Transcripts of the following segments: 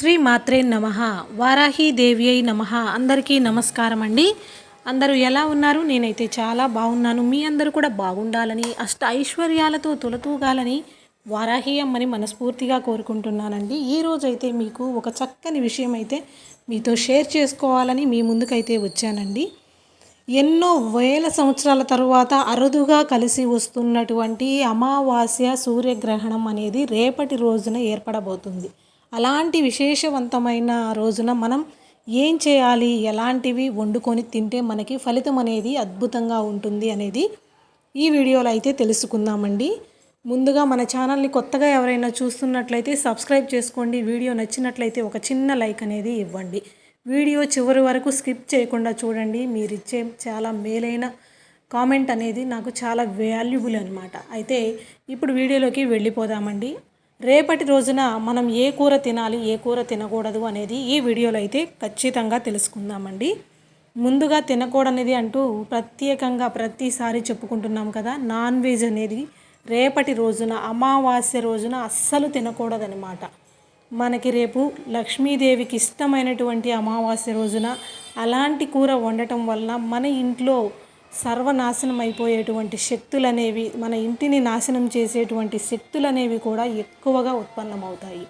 శ్రీ మాత్రే నమ. వారాహి అయి నమ. అందరికీ నమస్కారం అండి అందరూ ఎలా ఉన్నారు? నేనైతే చాలా బాగున్నాను. మీ అందరూ కూడా బాగుండాలని అష్ట ఐశ్వర్యాలతో తొలతూగాలని వారాహి అమ్మని మనస్ఫూర్తిగా కోరుకుంటున్నానండి. ఈ రోజైతే మీకు ఒక చక్కని విషయం అయితే మీతో షేర్ చేసుకోవాలని మీ ముందుకైతే వచ్చానండి. ఎన్నో వేల సంవత్సరాల తరువాత అరుదుగా కలిసి వస్తున్నటువంటి అమావాస్య సూర్యగ్రహణం అనేది రేపటి రోజున ఏర్పడబోతుంది. అలాంటి విశేషవంతమైన రోజున మనం ఏం చేయాలి? ఎలాంటివి వండుకొని తింటే మనకి ఫలితం అనేది అద్భుతంగా ఉంటుంది అనేది ఈ వీడియోలో అయితే తెలుసుకుందామండి. ముందుగా మన ఛానల్ని కొత్తగా ఎవరైనా చూస్తున్నట్లయితే సబ్స్క్రైబ్ చేసుకోండి. వీడియో నచ్చినట్లయితే ఒక చిన్న లైక్ అనేది ఇవ్వండి. వీడియో చివరి వరకు స్కిప్ చేయకుండా చూడండి. మీరు ఇచ్చే చాలా మేలైన కామెంట్ అనేది నాకు చాలా వాల్యుబుల్ అనమాట అయితే ఇప్పుడు వీడియోలోకి వెళ్ళిపోదామండి. రేపటి రోజున మనం ఏ కూర తినాలి ఏ కూర తినకూడదు అనేది ఈ వీడియోలో అయితే ఖచ్చితంగా తెలుసుకుందామండి. ముందుగా తినకూడనిది అంటూ ప్రత్యేకంగా ప్రతిసారి చెప్పుకుంటున్నాం కదా నాన్ వెజ్ అనేది రేపటి రోజున అమావాస్య రోజున అస్సలు తినకూడదనమాట మనకి రేపు లక్ష్మీదేవికి ఇష్టమైనటువంటి అమావాస్య రోజున అలాంటి కూర వండటం వలన మన ఇంట్లో సర్వనాశనం అయిపోయేటువంటి శక్తులు అనేవి మన ఇంటిని నాశనం చేసేటువంటి శక్తులు అనేవి కూడా ఎక్కువగా ఉత్పన్నమవుతాయి.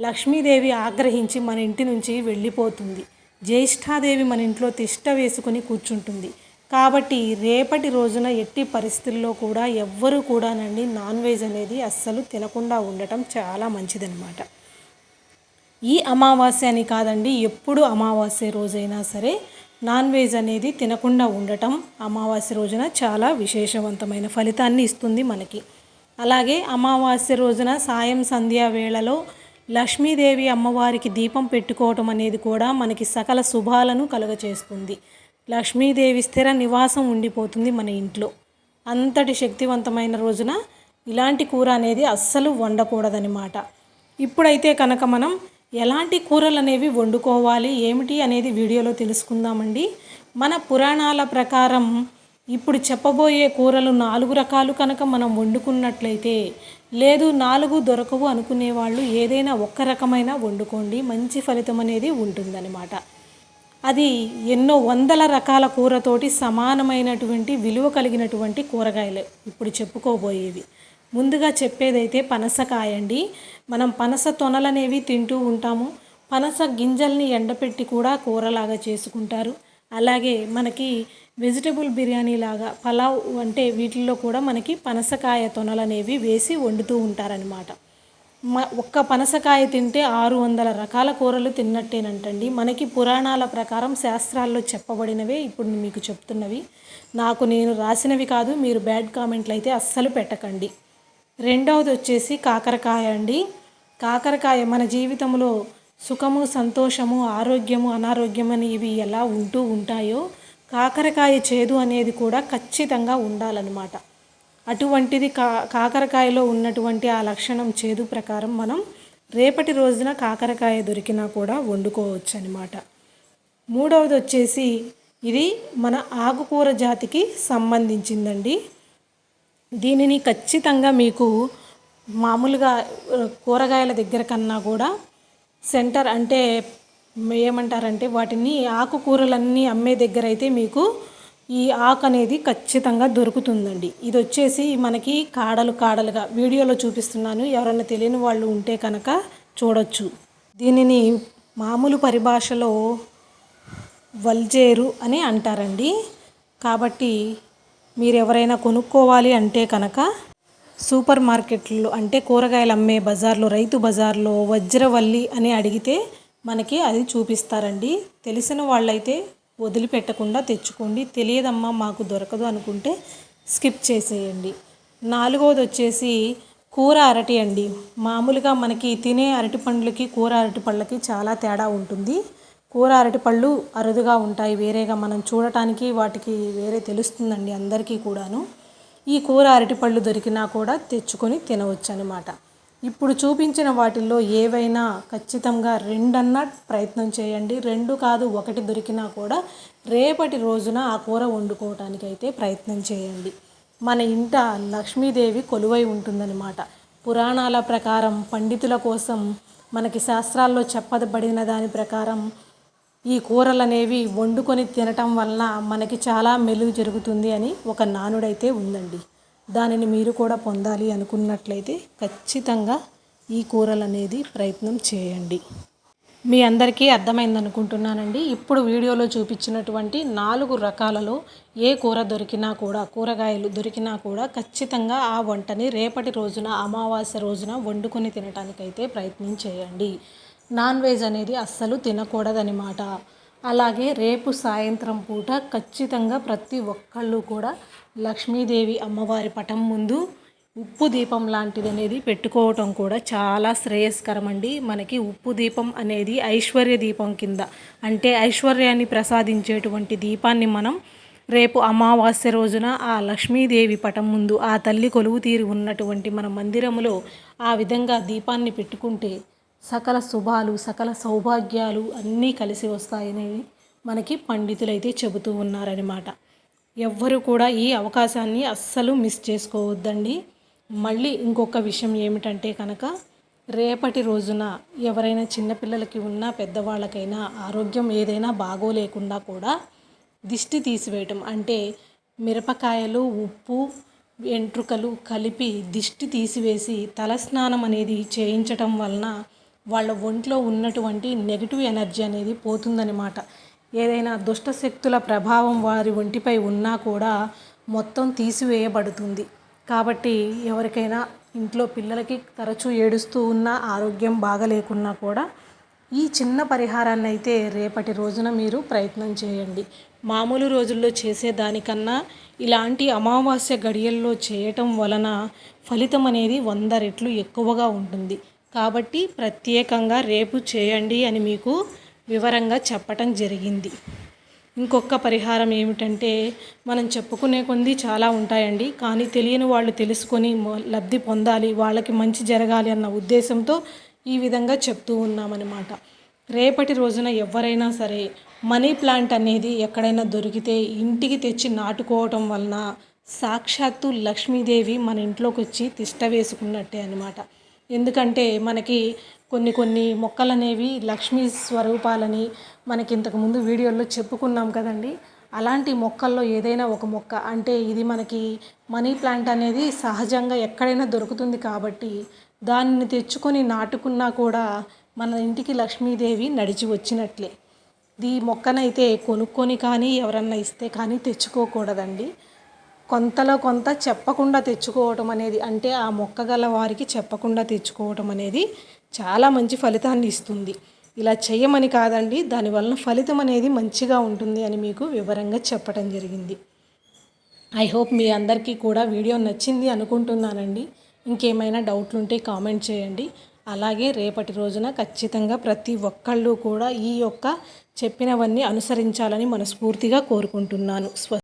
లక్ష్మీదేవి ఆగ్రహించి మన ఇంటి నుంచి వెళ్ళిపోతుంది. జ్యేష్ఠాదేవి మన ఇంట్లో తిష్ట వేసుకుని కూర్చుంటుంది. కాబట్టి రేపటి రోజున ఎట్టి పరిస్థితుల్లో కూడా ఎవ్వరూ కూడానండి నాన్ వెజ్ అనేది అస్సలు తినకుండా ఉండటం చాలా మంచిదన్నమాట. ఈ అమావాస్య అని కాదండి ఎప్పుడు అమావాస్య రోజైనా సరే నాన్ వెజ్ అనేది తినకుండా ఉండటం అమావాస్య రోజున చాలా విశేషవంతమైన ఫలితాన్ని ఇస్తుంది మనకి. అలాగే అమావాస్య రోజున సాయం సంధ్యా వేళలో లక్ష్మీదేవి అమ్మవారికి దీపం పెట్టుకోవటం అనేది కూడా మనకి సకల శుభాలను కలుగచేస్తుంది. లక్ష్మీదేవి స్థిర నివాసం ఉండిపోతుంది మన ఇంట్లో. అంతటి శక్తివంతమైన రోజున ఇలాంటి కూర అనేది అస్సలు వండకూడదనమాట ఇప్పుడైతే కనుక మనం ఎలాంటి కూరలు అనేవి వండుకోవాలి ఏమిటి అనేది వీడియోలో తెలుసుకుందామండి. మన పురాణాల ప్రకారం ఇప్పుడు చెప్పబోయే కూరలు నాలుగు రకాలు కనుక మనం వండుకున్నట్లయితే లేదు నాలుగు దొరకవు అనుకునే వాళ్ళు ఏదైనా ఒక్క రకమైన వండుకోండి మంచి ఫలితం అనేది ఉంటుందన్నమాట. అది ఎన్నో వందల రకాల కూరతోటి సమానమైనటువంటి విలువ కలిగినటువంటి కూరగాయలు ఇప్పుడు చెప్పుకోబోయేవి. ముందుగా చెప్పేదైతే పనసకాయ అండి మనం పనస తొనలనేవి తింటూ ఉంటాము. పనస గింజల్ని ఎండపెట్టి కూడా కూరలాగా చేసుకుంటారు. అలాగే మనకి వెజిటబుల్ బిర్యానీ లాగా పలావ్ అంటే వీటిల్లో కూడా మనకి పనసకాయ తొనలనేవి వేసి వండుతూ ఉంటారనమాట మ ఒక్క పనసకాయ తింటే ఆరు వందల రకాల కూరలు తిన్నట్టేనంటండి. మనకి పురాణాల ప్రకారం శాస్త్రాల్లో చెప్పబడినవే ఇప్పుడు మీకు చెప్తున్నవి. నాకు నేను రాసినవి కాదు మీరు బ్యాడ్ కామెంట్లు అయితే అస్సలు పెట్టకండి. రెండవది వచ్చేసి కాకరకాయ అండి. కాకరకాయ మన జీవితంలో సుఖము సంతోషము ఆరోగ్యము అనారోగ్యం అని ఇవి ఎలా ఉంటూ ఉంటాయో కాకరకాయ చేదు అనేది కూడా ఖచ్చితంగా ఉండాలన్నమాట. అటువంటిది కా కాకరకాయలో ఉన్నటువంటి ఆ లక్షణం చేదు ప్రకారం మనం రేపటి రోజున కాకరకాయ దొరికినా కూడా వండుకోవచ్చు అనమాట మూడవది వచ్చేసి ఇది మన ఆకుకూర జాతికి సంబంధించిందండి. దీనిని ఖచ్చితంగా మీకు మామూలుగా కూరగాయల దగ్గర కన్నా కూడా సెంటర్ అంటే ఏమంటారంటే వాటిని ఆకుకూరలన్నీ అమ్మే దగ్గర అయితే మీకు ఈ ఆకు అనేది ఖచ్చితంగా దొరుకుతుందండి. ఇది వచ్చేసి మనకి కాడలు కాడలుగా వీడియోలో చూపిస్తున్నాను ఎవరైనా తెలియని వాళ్ళు ఉంటే కనుక చూడొచ్చు. దీనిని మామూలు పరిభాషలో వల్జేరు అని అంటారండి. కాబట్టి మీరు ఎవరైనా కొనుక్కోవాలి అంటే కనుక సూపర్ మార్కెట్లు అంటే కూరగాయలు అమ్మే బజార్లో రైతు బజార్లో వజ్రవల్లి అని అడిగితే మనకి అది చూపిస్తారండి. తెలిసిన వాళ్ళైతే వదిలిపెట్టకుండా తెచ్చుకోండి. తెలియదమ్మా మాకు దొరకదు అనుకుంటే స్కిప్ చేసేయండి. నాలుగవది వచ్చేసి కూర అరటి అండి. మామూలుగా మనకి తినే అరటి పండ్లకి కూర అరటి పళ్ళకి చాలా తేడా ఉంటుంది. కూర అరటిపళ్ళు అరుదుగా ఉంటాయి వేరేగా మనం చూడటానికి వాటికి వేరే తెలుస్తుందండి అందరికీ కూడాను. ఈ కూర అరటిపళ్ళు దొరికినా కూడా తెచ్చుకొని తినవచ్చు అనమాట ఇప్పుడు చూపించిన వాటిల్లో ఏవైనా ఖచ్చితంగా రెండన్నా ప్రయత్నం చేయండి. రెండు కాదు ఒకటి దొరికినా కూడా రేపటి రోజున ఆ కూర వండుకోవటానికి అయితే ప్రయత్నం చేయండి. మన ఇంట లక్ష్మీదేవి కొలువై ఉంటుందన్నమాట. పురాణాల ప్రకారం పండితుల కోసం మనకి శాస్త్రాల్లో చెప్పబడిన దాని ప్రకారం ఈ కూరలు అనేవి వండుకొని తినటం వలన మనకి చాలా మెలుగు జరుగుతుంది అని ఒక నానుడైతే ఉందండి. దానిని మీరు కూడా పొందాలి అనుకున్నట్లయితే ఖచ్చితంగా ఈ కూరలు అనేది ప్రయత్నం చేయండి. మీ అందరికీ అర్థమైంది అనుకుంటున్నానండి ఇప్పుడు వీడియోలో చూపించినటువంటి నాలుగు రకాలలో ఏ కూర దొరికినా కూడా కూరగాయలు దొరికినా కూడా ఖచ్చితంగా ఆ వంటని రేపటి రోజున అమావాస్య రోజున వండుకొని తినటానికైతే ప్రయత్నం చేయండి. నాన్ వెజ్ అనేది అస్సలు తినకూడదనమాట అలాగే రేపు సాయంత్రం పూట ఖచ్చితంగా ప్రతి ఒక్కళ్ళు కూడా లక్ష్మీదేవి అమ్మవారి పటం ముందు ఉప్పు దీపం లాంటిది అనేది పెట్టుకోవటం కూడా చాలా శ్రేయస్కరం అండి మనకి ఉప్పు దీపం అనేది ఐశ్వర్య దీపం కింద అంటే ఐశ్వర్యాన్ని ప్రసాదించేటువంటి దీపాన్ని మనం రేపు అమావాస్య రోజున ఆ లక్ష్మీదేవి పటం ముందు ఆ తల్లి కొలువు తీరి ఉన్నటువంటి మన మందిరములో ఆ విధంగా దీపాన్ని పెట్టుకుంటే సకల శుభాలు సకల సౌభాగ్యాలు అన్నీ కలిసి వస్తాయని మనకి పండితులైతే చెబుతూ ఉన్నారనమాట ఎవ్వరు కూడా ఈ అవకాశాన్ని అస్సలు మిస్ చేసుకోవద్దండి. మళ్ళీ ఇంకొక విషయం ఏమిటంటే కనుక రేపటి రోజున ఎవరైనా చిన్నపిల్లలకి ఉన్నా పెద్దవాళ్ళకైనా ఆరోగ్యం ఏదైనా బాగోలేకుండా కూడా దిష్టి తీసివేయటం. అంటే మిరపకాయలు ఉప్పు వెంట్రుకలు కలిపి దిష్టి తీసివేసి తలస్నానం అనేది చేయించటం వలన వాళ్ళ ఒంట్లో ఉన్నటువంటి నెగిటివ్ ఎనర్జీ అనేది పోతుందన్నమాట. ఏదైనా దుష్ట శక్తుల ప్రభావం వారి ఒంటిపై ఉన్నా కూడా మొత్తం తీసివేయబడుతుంది. కాబట్టి ఎవరికైనా ఇంట్లో పిల్లలకి తరచూ ఏడుస్తూ ఉన్నా ఆరోగ్యం బాగలేకున్నా కూడా ఈ చిన్న పరిహారాన్ని అయితే రేపటి రోజున మీరు ప్రయత్నం చేయండి. మామూలు రోజుల్లో చేసేదానికన్నా ఇలాంటి అమావాస్య గడియల్లో చేయటం వలన ఫలితం అనేది వంద రెట్లు ఎక్కువగా ఉంటుంది. కాబట్టి ప్రత్యేకంగా రేపు చేయండి అని మీకు వివరంగా చెప్పటం జరిగింది. ఇంకొక పరిహారం ఏమిటంటే మనం చెప్పుకునే కొంది చాలా ఉంటాయండి. కానీ తెలియని వాళ్ళు తెలుసుకొని లబ్ధి పొందాలి వాళ్ళకి మంచి జరగాలి అన్న ఉద్దేశంతో ఈ విధంగా చెప్తూ ఉన్నామన్నమాట. రేపటి రోజున ఎవరైనా సరే మనీ ప్లాంట్ అనేది ఎక్కడైనా దొరికితే ఇంటికి తెచ్చి నాటుకోవటం వలన సాక్షాత్తు లక్ష్మీదేవి మన ఇంట్లోకి వచ్చి తిష్ట వేసుకున్నట్టే అనమాట ఎందుకంటే మనకి కొన్ని కొన్ని మొక్కలు అనేవి లక్ష్మీ స్వరూపాలని మనకి ఇంతకుముందు వీడియోల్లో చెప్పుకున్నాం కదండి. అలాంటి మొక్కల్లో ఏదైనా ఒక మొక్క అంటే ఇది మనకి మనీ ప్లాంట్ అనేది సహజంగా ఎక్కడైనా దొరుకుతుంది కాబట్టి దానిని తెచ్చుకొని నాటుకున్నా కూడా మన ఇంటికి లక్ష్మీదేవి నడిచి వచ్చినట్లే. ఈ మొక్కనైతే కొనుక్కొని కానీ ఎవరన్నా ఇస్తే కానీ తెచ్చుకోకూడదండి. కొంతలో కొంత చెప్పకుండా తెచ్చుకోవటం అనేది అంటే ఆ మొక్క గల వారికి చెప్పకుండా తెచ్చుకోవటం అనేది చాలా మంచి ఫలితాన్ని ఇస్తుంది. ఇలా చేయమని కాదండి దానివలన ఫలితం అనేది మంచిగా ఉంటుంది అని మీకు వివరంగా చెప్పడం జరిగింది. ఐ హోప్ మీ అందరికీ కూడా వీడియో నచ్చింది అనుకుంటున్నానండి. ఇంకేమైనా డౌట్లు ఉంటే కామెంట్ చేయండి. అలాగే రేపటి రోజున ఖచ్చితంగా ప్రతి ఒక్కళ్ళు కూడా ఈ యొక్క చెప్పినవన్నీ అనుసరించాలని మనస్ఫూర్తిగా కోరుకుంటున్నాను. స్వ